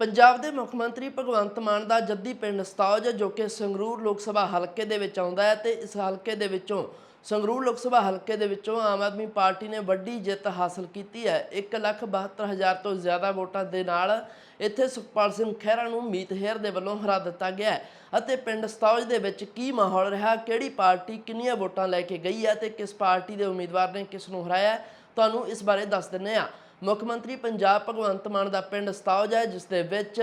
ਪੰਜਾਬ ਦੇ ਮੁੱਖ ਮੰਤਰੀ ਭਗਵੰਤ ਮਾਨ ਦਾ ਜੱਦੀ ਪਿੰਡ ਸਤੌਜ, ਜੋ ਕਿ ਸੰਗਰੂਰ ਲੋਕ ਸਭਾ ਹਲਕੇ ਦੇ ਵਿੱਚ ਆਉਂਦਾ ਹੈ ਤੇ ਇਸ ਹਲਕੇ ਦੇ ਵਿੱਚੋਂ ਸੰਗਰੂਰ ਲੋਕ ਸਭਾ ਹਲਕੇ ਦੇ ਵਿੱਚੋਂ ਆਮ ਆਦਮੀ ਪਾਰਟੀ ਨੇ ਵੱਡੀ ਜਿੱਤ ਹਾਸਲ ਕੀਤੀ ਹੈ। 172000 ਤੋਂ ਜ਼ਿਆਦਾ ਵੋਟਾਂ ਦੇ ਨਾਲ ਇੱਥੇ ਸੁਖਪਾਲ ਸਿੰਘ ਖਹਿਰਾ ਨੂੰ ਮੀਤ ਹੇਰ ਦੇ ਵੱਲੋਂ ਹਰਾ ਦਿੱਤਾ ਗਿਆ ਹੈ। ਅਤੇ ਪਿੰਡ ਸਤੌਜ ਦੇ ਵਿੱਚ ਕੀ ਮਾਹੌਲ ਰਿਹਾ, ਕਿਹੜੀ ਪਾਰਟੀ ਕਿੰਨੀਆਂ ਵੋਟਾਂ ਲੈ ਕੇ ਗਈ ਹੈ ਤੇ ਕਿਸ ਪਾਰਟੀ ਦੇ ਉਮੀਦਵਾਰ ਨੇ ਕਿਸ ਨੂੰ ਹਰਾਇਆ ਤੁਹਾਨੂੰ ਇਸ ਬਾਰੇ ਦੱਸ ਦਿੰਨੇ ਆ ਮੁੱਖ ਮੰਤਰੀ ਪੰਜਾਬ ਭਗਵੰਤ ਮਾਨ ਦਾ ਪਿੰਡ ਸਤੌਜ ਹੈ, ਜਿਸ ਦੇ ਵਿੱਚ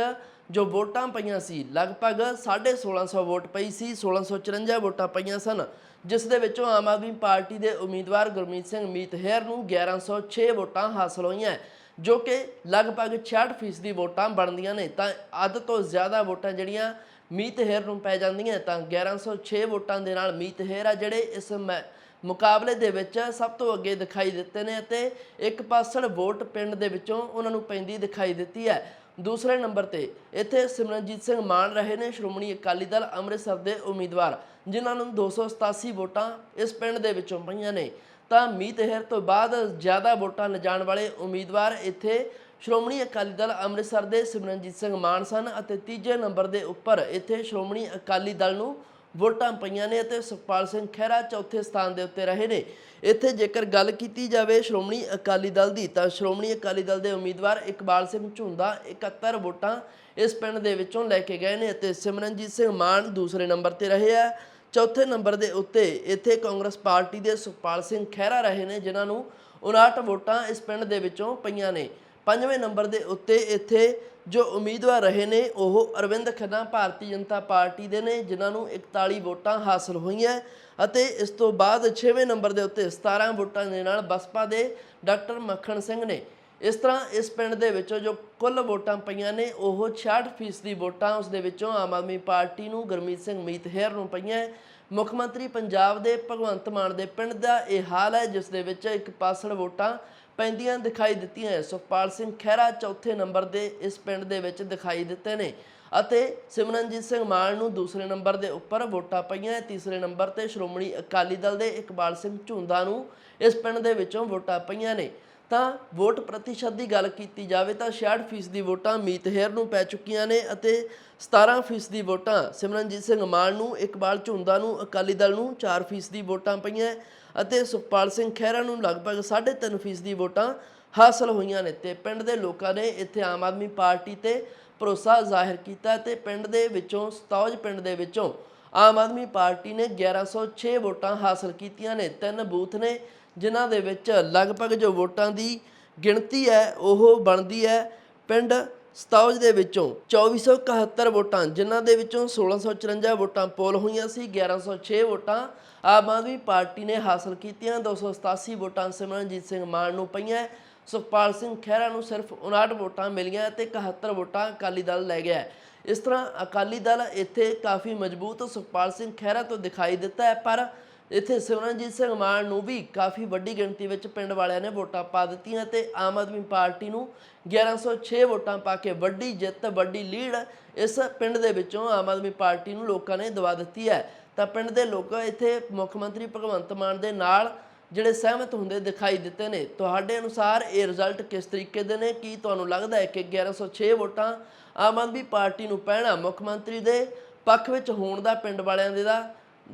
ਜੋ ਵੋਟਾਂ ਪਈਆਂ ਸੀ, ਲਗਭਗ 1650 ਵੋਟ ਪਈ ਸੀ 1654 ਵੋਟਾਂ ਪਈਆਂ ਸਨ। ਜਿਸ ਦੇ ਵਿੱਚੋਂ ਆਮ ਆਦਮੀ ਪਾਰਟੀ ਦੇ ਉਮੀਦਵਾਰ ਗੁਰਮੀਤ ਸਿੰਘ ਮੀਤ ਹੇਰ ਨੂੰ 1106 ਵੋਟਾਂ ਹਾਸਲ ਹੋਈਆਂ, ਜੋ ਕਿ ਲਗਭਗ 66% ਵੋਟਾਂ ਬਣਦੀਆਂ ਨੇ। ਤਾਂ ਅੱਧ ਤੋਂ ਜ਼ਿਆਦਾ ਵੋਟਾਂ ਜਿਹੜੀਆਂ ਮੀਤ ਹੇਰ ਨੂੰ ਪੈ ਜਾਂਦੀਆਂ ਤਾਂ 1106 ਵੋਟਾਂ ਦੇ ਨਾਲ ਮੀਤ ਹੇਰ ਆ, ਜਿਹੜੇ ਇਸ ਮੈ- ਮੁਕਾਬਲੇ ਦੇ ਵਿੱਚ ਸਭ ਤੋਂ ਅੱਗੇ ਦਿਖਾਈ ਦਿੱਤੇ ਨੇ ਅਤੇ ਇੱਕ ਪਾਸੜ ਵੋਟ ਪਿੰਡ ਦੇ ਵਿੱਚੋਂ ਉਹਨਾਂ ਨੂੰ ਪੈਂਦੀ ਦਿਖਾਈ ਦਿੱਤੀ ਹੈ। ਦੂਸਰੇ ਨੰਬਰ ਤੇ ਇੱਥੇ ਸਿਮਰਨਜੀਤ ਸਿੰਘ ਮਾਨ ਰਹੇ ਨੇ, ਸ਼੍ਰੋਮਣੀ ਅਕਾਲੀ ਦਲ ਅੰਮ੍ਰਿਤਸਰ ਦੇ ਉਮੀਦਵਾਰ, ਜਿਨ੍ਹਾਂ ਨੂੰ 287 ਵੋਟਾਂ ਇਸ ਪਿੰਡ ਦੇ ਵਿੱਚੋਂ ਪਈਆਂ ਨੇ। ਤਾਂ ਮੀਤ ਹੇਰ ਤੋਂ ਬਾਅਦ ਜ਼ਿਆਦਾ ਵੋਟਾਂ ਲਿਜਾਣ ਵਾਲੇ ਉਮੀਦਵਾਰ ਇੱਥੇ ਸ਼੍ਰੋਮਣੀ ਅਕਾਲੀ ਦਲ ਅੰਮ੍ਰਿਤਸਰ ਦੇ ਸਿਮਰਨਜੀਤ ਸਿੰਘ ਮਾਨ ਸਨ ਅਤੇ ਤੀਜੇ ਨੰਬਰ ਦੇ ਉੱਪਰ ਇੱਥੇ ਸ਼੍ਰੋਮਣੀ ਅਕਾਲੀ ਦਲ ਨੂੰ ਵੋਟਾਂ ਪਈਆਂ ਨੇ ਅਤੇ ਸੁਖਪਾਲ ਸਿੰਘ ਖਹਿਰਾ ਚੌਥੇ ਸਥਾਨ ਦੇ ਉੱਤੇ ਰਹੇ ਨੇ। ਇੱਥੇ ਜੇਕਰ ਗੱਲ ਕੀਤੀ ਜਾਵੇ ਸ਼੍ਰੋਮਣੀ ਅਕਾਲੀ ਦਲ ਦੀ, ਤਾਂ ਸ਼੍ਰੋਮਣੀ ਅਕਾਲੀ ਦਲ ਦੇ ਉਮੀਦਵਾਰ ਇਕਬਾਲ ਸਿੰਘ ਝੁੰਦਾ 71 ਵੋਟਾਂ ਇਸ ਪਿੰਡ ਦੇ ਵਿੱਚੋਂ ਲੈ ਕੇ ਗਏ ਨੇ ਅਤੇ ਸਿਮਰਨਜੀਤ ਸਿੰਘ ਮਾਨ ਦੂਸਰੇ ਨੰਬਰ ਤੇ ਰਹੇ ਆ। ਚੌਥੇ ਨੰਬਰ ਦੇ ਉੱਤੇ ਇੱਥੇ ਕਾਂਗਰਸ ਪਾਰਟੀ ਦੇ ਸੁਖਪਾਲ ਸਿੰਘ ਖਹਿਰਾ ਰਹੇ ਨੇ, ਜਿਨ੍ਹਾਂ ਨੂੰ 59 ਵੋਟਾਂ ਇਸ ਪਿੰਡ ਦੇ ਵਿੱਚੋਂ ਪਈਆਂ ਨੇ। ਪੰਜਵੇਂ ਨੰਬਰ ਦੇ ਉੱਤੇ ਇੱਥੇ ਜੋ ਉਮੀਦਵਾਰ ਰਹੇ ਨੇ, ਉਹ ਅਰਵਿੰਦ ਖੰਨਾ ਭਾਰਤੀ ਜਨਤਾ ਪਾਰਟੀ ਦੇ ਨੇ, ਜਿਨ੍ਹਾਂ ਨੂੰ 41 ਵੋਟਾਂ ਹਾਸਲ ਹੋਈਆਂ ਅਤੇ ਇਸ ਤੋਂ ਬਾਅਦ 6ਵੇਂ ਨੰਬਰ ਦੇ ਉੱਤੇ 17 ਵੋਟਾਂ ਦੇ ਨਾਲ ਬਸਪਾ ਦੇ ਡਾਕਟਰ ਮੱਖਣ ਸਿੰਘ ਨੇ ਇਸ ਤਰ੍ਹਾਂ ਇਸ ਪਿੰਡ ਦੇ ਵਿੱਚੋਂ ਜੋ ਕੁੱਲ ਵੋਟਾਂ ਪਈਆਂ ਨੇ, ਉਹ 66% ਦੀ ਵੋਟਾਂ ਉਸ ਦੇ ਵਿੱਚੋਂ ਆਮ ਆਦਮੀ ਪਾਰਟੀ ਨੂੰ ਗੁਰਮੀਤ ਸਿੰਘ ਮੀਤਹੇਰ ਨੂੰ ਪਈਆਂ ਹੈ। ਮੁੱਖ ਮੰਤਰੀ ਪੰਜਾਬ ਦੇ ਭਗਵੰਤ ਮਾਨ ਦੇ ਪਿੰਡ ਦਾ ਇਹ ਹਾਲ ਹੈ, ਜਿਸ ਦੇ ਵਿੱਚ ਇੱਕ ਪਾਸੜ ਵੋਟਾਂ ਪੈਂਦੀਆਂ ਦਿਖਾਈ ਦਿੱਤੀਆਂ ਹੈ ਸੁਖਪਾਲ ਸਿੰਘ ਖਹਿਰਾ ਚੌਥੇ ਨੰਬਰ ਦੇ ਇਸ ਪਿੰਡ ਦੇ ਵਿੱਚ ਦਿਖਾਈ ਦਿੱਤੇ ਨੇ ਅਤੇ ਸਿਮਰਨਜੀਤ ਸਿੰਘ ਮਾਨ ਨੂੰ ਦੂਸਰੇ ਨੰਬਰ ਦੇ ਉੱਪਰ ਵੋਟਾਂ ਪਈਆਂ ਤੀਸਰੇ ਨੰਬਰ ਤੇ ਸ਼੍ਰੋਮਣੀ ਅਕਾਲੀ ਦਲ ਦੇ ਇਕਬਾਲ ਸਿੰਘ ਝੁੰਦਾ ਨੂੰ ਇਸ ਪਿੰਡ ਦੇ ਵਿੱਚੋਂ ਵੋਟਾਂ ਪਈਆਂ ਨੇ। ਤਾਂ ਵੋਟ ਪ੍ਰਤੀਸ਼ਤ ਦੀ ਗੱਲ ਕੀਤੀ ਜਾਵੇ ਤਾਂ 66% ਦੀ ਵੋਟਾਂ ਮੀਤ ਹੇਰ ਨੂੰ ਪੈ ਚੁੱਕੀਆਂ ਨੇ ਅਤੇ 17% ਦੀ ਵੋਟਾਂ ਸਿਮਰਨਜੀਤ ਸਿੰਘ ਮਾਨ ਨੂੰ, ਇਕਬਾਲ ਝੁੰਦਾ ਨੂੰ, ਅਕਾਲੀ ਦਲ ਨੂੰ 4% ਦੀ ਵੋਟਾਂ ਪਈਆਂ ਅਤੇ ਸੁਖਪਾਲ ਸਿੰਘ ਖਹਿਰਾ ਨੂੰ ਲਗਭਗ 3.5% ਦੀ ਵੋਟਾਂ ਹਾਸਲ ਹੋਈਆਂ ਨੇ ਤੇ ਪਿੰਡ ਦੇ ਲੋਕਾਂ ਨੇ ਇੱਥੇ ਆਮ ਆਦਮੀ ਪਾਰਟੀ ਤੇ ਭਰੋਸਾ ਜ਼ਾਹਿਰ ਕੀਤਾ ਤੇ ਪਿੰਡ ਦੇ ਵਿੱਚੋਂ, ਸਤੌਜ ਪਿੰਡ ਦੇ ਵਿੱਚੋਂ ਆਮ ਆਦਮੀ ਪਾਰਟੀ ਨੇ 1106 ਵੋਟਾਂ ਹਾਸਲ ਕੀਤੀਆਂ ਨੇ। ਤਿੰਨ ਬੂਥ ਨੇ ਜਿਨ੍ਹਾਂ ਦੇ ਵਿੱਚ ਲਗਭਗ ਜੋ ਵੋਟਾਂ ਦੀ ਗਿਣਤੀ ਹੈ, ਉਹ ਬਣਦੀ ਹੈ। ਪਿੰਡ ਸਤੌਜ ਦੇ ਵਿੱਚੋਂ 2471 ਵੋਟਾਂ, ਜਿਨ੍ਹਾਂ ਦੇ ਵਿੱਚੋਂ 1654 ਵੋਟਾਂ ਪੋਲ ਹੋਈਆਂ ਸੀ 1106 ਵੋਟਾਂ ਆਮ ਆਦਮੀ ਪਾਰਟੀ ਨੇ ਹਾਸਲ ਕੀਤੀਆਂ। 287 ਵੋਟਾਂ ਸਿਮਰਨਜੀਤ ਸਿੰਘ ਮਾਨ ਨੂੰ ਪਈਆਂ। ਸੁਖਪਾਲ ਸਿੰਘ ਖਹਿਰਾ ਨੂੰ ਸਿਰਫ 59 ਵੋਟਾਂ ਮਿਲੀਆਂ ਤੇ 71 ਵੋਟਾਂ ਅਕਾਲੀ ਦਲ ਲੈ ਗਿਆ। ਇਸ ਤਰ੍ਹਾਂ ਅਕਾਲੀ ਦਲ ਇੱਥੇ ਕਾਫੀ ਮਜ਼ਬੂਤ ਸੁਖਪਾਲ ਸਿੰਘ ਖਹਿਰਾ ਤੋਂ ਦਿਖਾਈ ਦਿੱਤਾ ਹੈ, ਪਰ ਇੱਥੇ ਸਿਮਰਨਜੀਤ ਸਿੰਘ ਮਾਨ ਨੂੰ ਵੀ ਕਾਫੀ ਵੱਡੀ ਗਿਣਤੀ ਵਿੱਚ ਪਿੰਡ ਵਾਲਿਆਂ ਨੇ ਵੋਟਾਂ ਪਾ ਦਿੱਤੀਆਂ ਤੇ ਆਮ ਆਦਮੀ ਪਾਰਟੀ ਨੂੰ 1106 ਵੋਟਾਂ ਪਾ ਕੇ ਵੱਡੀ ਜਿੱਤ, ਵੱਡੀ ਲੀਡ ਇਸ ਪਿੰਡ ਦੇ ਵਿੱਚੋਂ ਆਮ ਆਦਮੀ ਪਾਰਟੀ ਨੂੰ ਲੋਕਾਂ ਨੇ ਦਵਾ ਦਿੱਤੀ ਹੈ। ਤਾਂ ਪਿੰਡ ਦੇ ਲੋਕ ਇੱਥੇ ਮੁੱਖ ਮੰਤਰੀ ਭਗਵੰਤ ਮਾਨ ਦੇ ਨਾਲ ਜਿਹੜੇ ਸਹਿਮਤ ਹੁੰਦੇ ਦਿਖਾਈ ਦਿੱਤੇ ਨੇ। ਤੁਹਾਡੇ ਅਨੁਸਾਰ ਇਹ ਰਿਜ਼ਲਟ ਕਿਸ ਤਰੀਕੇ ਦੇ ਨੇ? ਕੀ ਤੁਹਾਨੂੰ ਲੱਗਦਾ ਹੈ ਕਿ 1106 ਵੋਟਾਂ ਆਮ ਆਦਮੀ ਪਾਰਟੀ ਨੂੰ ਪੈਣਾ ਮੁੱਖ ਮੰਤਰੀ ਦੇ ਪੱਖ ਵਿੱਚ ਹੋਣ ਦਾ, ਪਿੰਡ ਵਾਲਿਆਂ ਦੇ ਦਾ?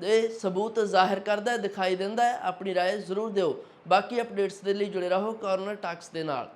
ਇਹ ਸਬੂਤ ਜ਼ਾਹਿਰ ਕਰਦਾ ਹੈ ਦਿਖਾਈ ਦਿੰਦਾ ਹੈ ਆਪਣੀ رائے ਜ਼ਰੂਰ ਦਿਓ ਬਾਕੀ ਅਪਡੇਟਸ ਦੇ ਲਈ ਜੁੜੇ ਰਹੋ ਕਾਰਨਰ ਟਾਕਸ ਦੇ ਨਾਲ